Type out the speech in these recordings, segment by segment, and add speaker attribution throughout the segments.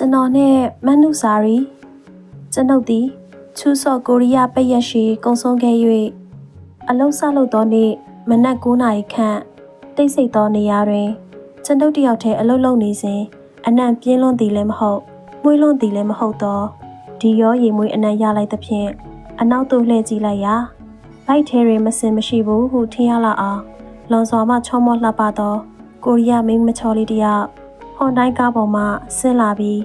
Speaker 1: ကျွန်တော်နဲ့မနုစာရီကျွန်ုပ်သည်ချူဆော့ကိုရီးယားပိတ်ရက်ရှိကုံဆုံးခဲ့၍အလုံးစလုပ်သောနေ့မနက်9နာရီခန့်တိတ်ဆိတ်သောနေရာတွင်ကျွန်ုပ်တယောက်တည်းအလုပ်လုပ်နေစဉ်အနံ့ပြင်းလွန်းသည်လည်းမဟုတ်မွေးလွန်းသည်လည်းမဟုတ်သောဒီရောရီမွေးအနံ့ရလိုက်သဖြင့်အနောက်သို့လှည့်ကြည့်လိုက်ရာဘိုက်ထဲတွင်မစင်မရှိဘူးဟုထင်ရလောက်အောင်လွန်စွာမှချောမောလှပသောကိုရီးယားမိန်းမချောလေးတစ်ယောက် ဟွန်တိုင်းကားပေါ်မှဆင်းလာပြီး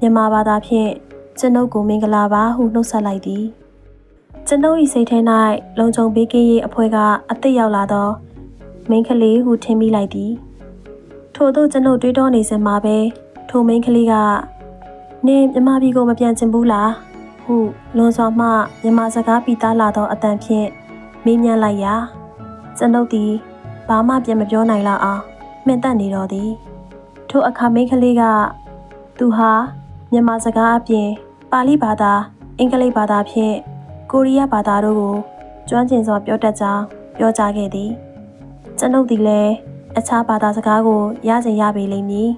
Speaker 1: မြန်မာဘာသာဖြင့်ကျွန်ုပ်ကိုမင်္ဂလာပါဟုနှုတ်ဆက်လိုက်သည်ကျွန်ုပ်၏စိတ်ထဲ၌လုံခြုံပေးကင်းရေးအဖွဲကအသက်ရောက်လာသောမိန်းကလေးဟုထင်မိလိုက်သည်ထို့သောကျွန်ုပ်တွေးတောနေစဉ်မှာပဲထိုမိန်းကလေးကနင်မြမပြည်ကိုမပြန်ချင်ဘူးလားဟုလွန်စွာမှမြမစကားပီသားလာသောအတန်ဖြင့်မေးမြန်းလိုက်ရာကျွန်ုပ်သည်ဘာမှပြန်မပြောနိုင်လောက်အောင်မှင်သက်နေတော်သည် ထိုအခါမိန်းကလေးကသူဟာမြန်မာစကားအပြင်ပါဠိဘာသာအင်္ဂလိပ်ဘာသာဖြင့်ကိုရီးယားဘာသာတို့ကိုကျွမ်းကျင်စွာပြောတတ်ကြောင်းပြောကြားခဲ့သည်ကျွန်ုပ်သည်လည်းအခြားဘာသာစကားကိုရစဉ်ရပေလိမ့်မည်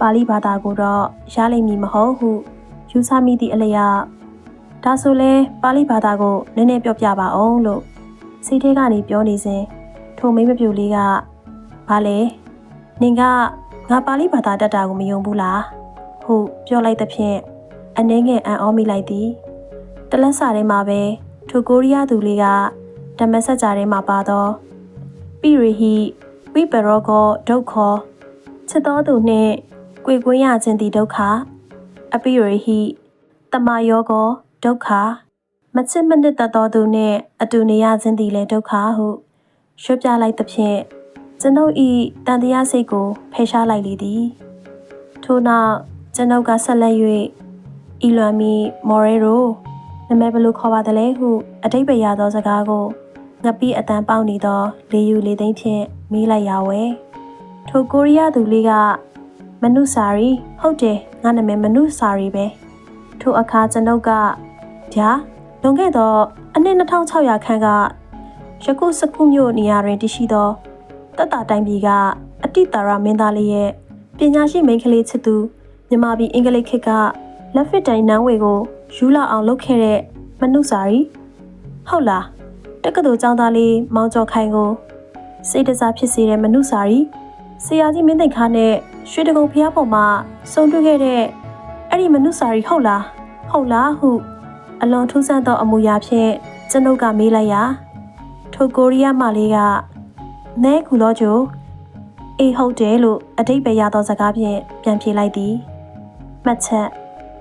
Speaker 1: ပါဠိဘာသာကိုတော့ရလိမ့်မည်မဟုတ်ဟုယူဆမိသည့်အလျောက်ဒါဆိုလဲပါဠိဘာသာကိုနည်းနည်းပြောပြပါအောင်လို့စိတ်ထဲကနေပြောနေစဉ်ထိုမိန်းမပြူလေးကဘာလဲနင်က ငါပါဠိဘာသာတတ်တာကိုမယုံဘူးလားဟုပြောလိုက်သဖြင့်အနှဲငယ်အံ့ဩမိလိုက်သည်တလက်စာထဲမှာပဲထိုကိုရီးယားသူလေးကဓမ္မစကြာထဲမှာပါသောပိရိဟိဝိပရောကောဒုက္ခချစ်တော်သူနှင့်ကြွေကွင်းရခြင်းသည်ဒုက္ခအပိရိဟိတမယောကောဒုက္ခမချစ်မနစ်သက်တော်သူနှင့်အတူနေရခြင်းသည်လည်းဒုက္ခဟုရွှေ့ပြလိုက်သဖြင့် ကျွန်ုပ်ဤတန်တရားစိတ်ကိုဖယ်ရှားလိုက်လေသည်ထို့နောက်ကျွန်ုပ်ကဆက်လက်၍အီလွမ်မီမော်ရဲရိုနာမည်ဘယ်လိုခေါ်ပါသလဲဟု အတိတ်ပဲရသောစကားကိုငပိအတန်ပေါက်နေသောလေယူလေသိန်းဖြင့်မေးလိုက်ရဝဲထိုကိုရီးယားသူလေးကမနုစာရီဟုတ်တယ်ငါနာမည်မနုစာရီပဲထိုအခါကျွန်ုပ်ကဗျာလွန်ခဲ့သောအနှစ်2600ခန့်ကယခုစကုမြို့နေရာတွင်တရှိသော တတတိုင်းပြည်ကအတိတာရမင်းသားလေးရဲ့ပညာရှိမိန်းကလေးချစ်သူမြန်မာပြည်အင်္ဂလိပ်ခေတ်ကလက်ဖစ်တိုင်နန်းဝေကိုယူလာအောင်လုပ်ခဲ့တဲ့မနုစာရီဟုတ်လားတက္ကသိုလ်ကျောင်းသားလေးမောင်ကျော်ခိုင်ကိုစိတ်တစားဖြစ်စေတဲ့မနုစာရီဆရာကြီးမင်းသိန်ခါနဲ့ရွှေတကုံဖျားပေါ်မှာစုံတွေ့ခဲ့တဲ့အဲ့ဒီမနုစာရီဟုတ်လားဟုတ်လားဟု အလွန်ထူးဆန်းသောအမူအရာဖြင့်ကျွန်ုပ်ကမေးလိုက်ရာထိုကိုရီးယားမလေးက နဲကူလောချိုအေးဟုတ်တယ်လို့အတိတ်ပဲရသောစကားဖြင့်ပြန်ဖြေလိုက်သည်မှတ်ချက်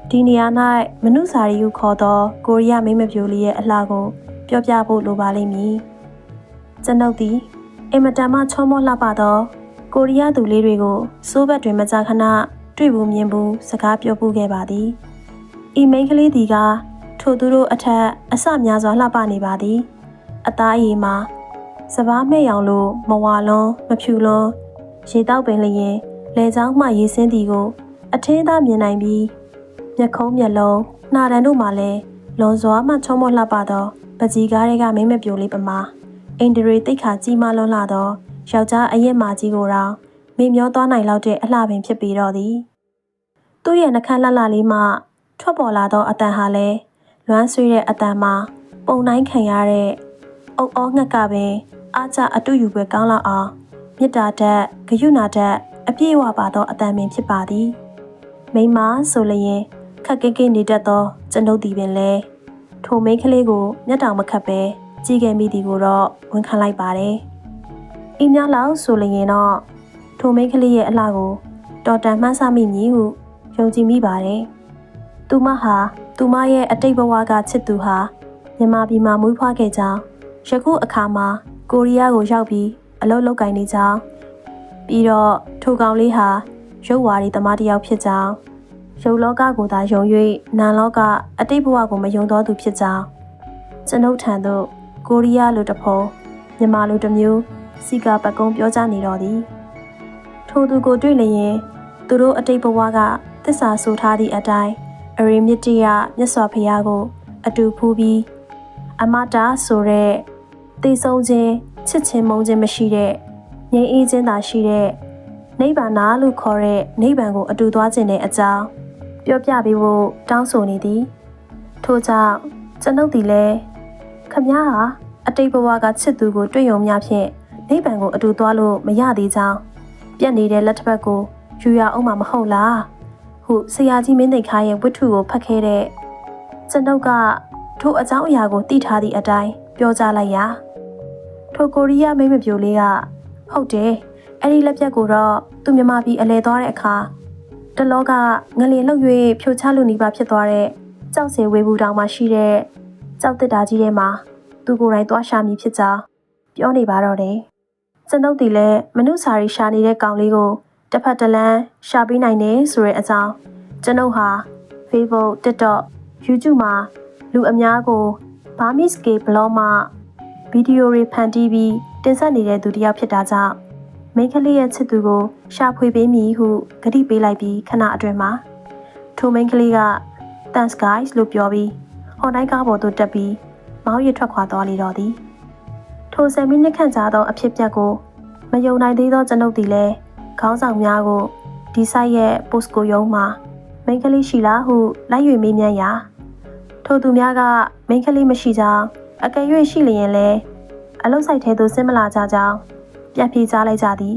Speaker 1: ဒီနေရာ၌မနုစာရီဟုခေါ်သောကိုရီးယားမိန်းမပြိုလေးရဲ့အလှကိုပြောပြဖို့လိုပါလိမ့်မည်ကျွန်ုပ်သည်အင်မတန်မှချောမောလှပသောကိုရီးယားသူလေးတွေကိုစိုးဘက်တွင်မကြာခဏတွေ့ဘူးမြင်ဘူးစကားပြောပူခဲ့ပါသည်ဤမိန်းကလေးသည်ကထိုသူတို့အထက်အစများစွာလှပနေပါသည်အသားအရည်မှာ စပားမဲ့ရောင်လိုမဝါလွန်းမဖြူလွန်းရေတောက်ပင်လျင်လေချောင်းမှရေစင်းသည်ကို အထင်းသားမြင်နိုင်ပြီးမျက်ခုံးမျက်လုံးနှာတန်တို့မှလည်းလွန်စွာမှချုံမောလှပသောပကြီးကားတွေကမိမ့်မပြိုလေးပမာအင်ဒရီတိတ်ခါကြီးမားလွန်းလာသောယောက်ျားအရက်မာကြီးကိုတော့မေမျောသွားနိုင်လောက်တဲ့အလှပင်ဖြစ်ပြီးတော့သည်သူ့ရဲ့နှခမ်းလှလှလေးမှထွက်ပေါ်လာသောအတန်ဟာလည်းလွမ်းဆွေးတဲ့အတန်မှာပုံတိုင်းခံရတဲ့အုပ်အောငှက်ကပင် အားကြအတူယူပွဲကောင်းလောက်အောင်မြစ်တာတက်ဂယုနာတက်အပြည့်အဝပါသောအတန်ပင်ဖြစ်ပါသည်မိမဆိုလျင်ခက်ကိကိနေတတ်သောကျွန်ုပ်သည်ပင်လဲထိုမိန်းကလေးကိုမျက်တောင်မခတ်ပဲကြည့်ခဲ့မိသည်ကိုတော့ဝန်ခံလိုက်ပါတယ်။ဤများလောက်ဆိုလျင်တော့ထိုမိန်းကလေးရဲ့အလှကိုတော်တန်မှန်းဆမိမည်ဟုယုံကြည်မိပါတယ်။သူမဟာသူမရဲ့အတိတ်ဘဝကချစ်သူဟာမြန်မာပြည်မှာမွေးဖွားခဲ့ကြောင်းယခုအခါမှာ ကိုရီးယားကိုရောက်ပြီးအလုပ်လုပ်ကင်နေကြောင်းပြီးတော့ထိုကောင်လေးဟာရုပ်ဝါဒီသမားတစ်ယောက်ဖြစ်ကြောင်းရုပ်လောကကိုသာယုံ၍နာလောကအတိတ်ဘဝကိုမယုံတော်သူဖြစ်ကြောင်းကျွန်ုပ်ထံသို့ကိုရီးယားလိုတစ်ဖုံမြန်မာလိုတစ်မျိုးစီကာပကုံပြောကြနေတော်သည်ထိုသူကိုတွေ့လျင်သူတို့အတိတ်ဘဝကသစ္စာဆိုထားသည့်အတိုင်းအရိမြတ္တရမြတ်စွာဘုရားကို အတူဖူးပြီးအမတာဆိုတဲ့ သိဆုံးခြင်းချစ်ချင်းမုန်းခြင်းမရှိတဲ့ငြိမ်းအေးခြင်းသာရှိတဲ့နိဗ္ဗာန်လို့ခေါ်တဲ့နိဗ္ဗာန်ကိုအတူသွားခြင်းတဲ့အကြောင်းပြောပြပေးဖို့တောင်းဆိုနေသည်ထို့ကြောင့်ကျွန်ုပ်သည်လည်းခမည်းဟာအတိတ်ဘဝကချစ်သူကိုတွေ့ရုံများဖြင့်နိဗ္ဗာန်ကိုအတူသွားလို့မရသေးကြောင်းပြက်နေတဲ့လက်တစ်ဖက်ကိုယူရအောင်မှာမဟုတ်လားဟုဆရာကြီးမင်းသိခါရဲ့ဝတ္ထုကိုဖတ်ခဲ့တဲ့ကျွန်ုပ်ကထိုအကြောင်းအရာကိုသိထားသည့်အတိုင်းပြောကြားလိုက်ရာ ထိုကိုရီးယားမိန်းမပြိုလေးကဟုတ်တယ်အဲ့ဒီလက်ပြက်ကိုတော့သူမြမပြီးအလဲသွားတဲ့အခါတလောကငလင်လှုပ်၍ဖြိုချလူနီးပါဖြစ်သွားတဲ့ကြောက်စင်ဝေဘူးတောင်မှာရှိတဲ့ကြောက်တစ်တာကြီးထဲမှာသူကိုယ်တိုင်သွားရှာမိဖြစ်ကြောင်းပြောနေပါတော့တယ်ကျွန်ုပ်ဒီလည်းမနုစာရီရှာနေတဲ့ကောင်လေးကိုတစ်ဖက်တစ်လမ်းရှာပေးနိုင်တယ်ဆိုတဲ့အကြောင်းကျွန်ုပ်ဟာ Facebook, TikTok, YouTube မှာလူအများကို Burmese Gay blog မှာ ဗီဒီယိုတွေဖန်တီးပြီးတင်ဆက်နေတဲ့သူတစ်ယောက်ဖြစ်တာကြောင့်မိန်းကလေးရဲ့ချစ်သူကိုရှာဖွေပေးမည်ဟုကတိပေးလိုက်ပြီးခဏအတွင်းမှာထိုမိန်းကလေးက Thanks guys လို့ပြောပြီးဟွန်တိုင်းကားပေါ်သို့တက်ပြီးမောင်းရထွက်ခွာသွားလေတော့သည်ထိုဆယ်မိနစ်ခန့်ကြာသောအဖြစ်အပျက်ကိုမယုံနိုင်သေးသောကျွန်ုပ်သည်လည်းခေါင်းဆောင်များကိုဒီဆိုင်ရဲ့ post ကိုရုံးမှာမိန်းကလေးရှိလားဟုလိုက်၍မေးမြန်းရာထိုသူများကမိန်းကလေးမရှိကြောင်း အကယ်၍ရှိလျင်လည်းအလုတ်ဆိုင်ထဲသို့ဆင်းမလာကြကြောင်းပြန်ပြေးကြလိုက်ကြသည်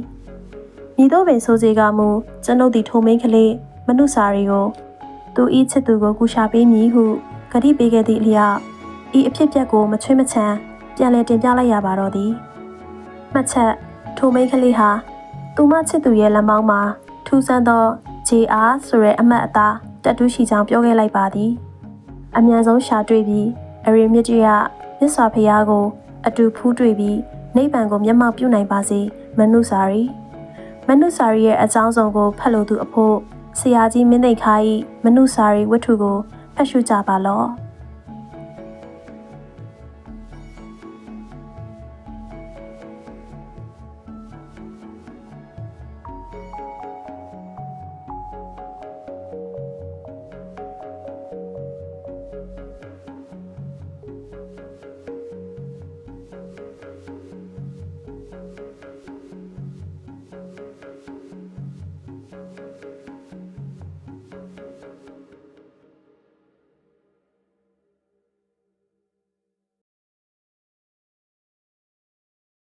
Speaker 1: မိတို့ပင်ဆိုစီကမူကျွန်ုပ်သည်ထိုမိန်းကလေးမနုစာရီကိုသူဤချစ်သူကိုကူရှာပေးမည်ဟုကတိပေးခဲ့သည့်အလျောက်ဤအဖြစ်အပျက်ကိုမချွေးမချမ်းပြန်လည်တင်ပြလိုက်ရပါတော့သည်မှတ်ချက်ထိုမိန်းကလေးဟာသူမချစ်သူရဲ့လက်မောင်းမှာထူးဆန်းသော JR ဆိုတဲ့အမှတ်အသားတက်တူးရှိကြောင်းပြောခဲ့လိုက်ပါသည် အမြန်ဆုံးရှာတွေ့ပြီးအရီမြစ်ကြီးက မြတ်စွာဘုရားကို အတူဖူးတွေ့ပြီးနိဗ္ဗာန်ကိုမျက်မှောက်ပြုနိုင်ပါစေမနုစာရီမနုစာရီရဲ့အကြောင်းစုံကိုဖတ်လို့သူအဖို့ဆရာကြီးမင်းသိခါ၏မနုစာရီဝတ္ထုကိုဖတ်ရှုကြပါလော့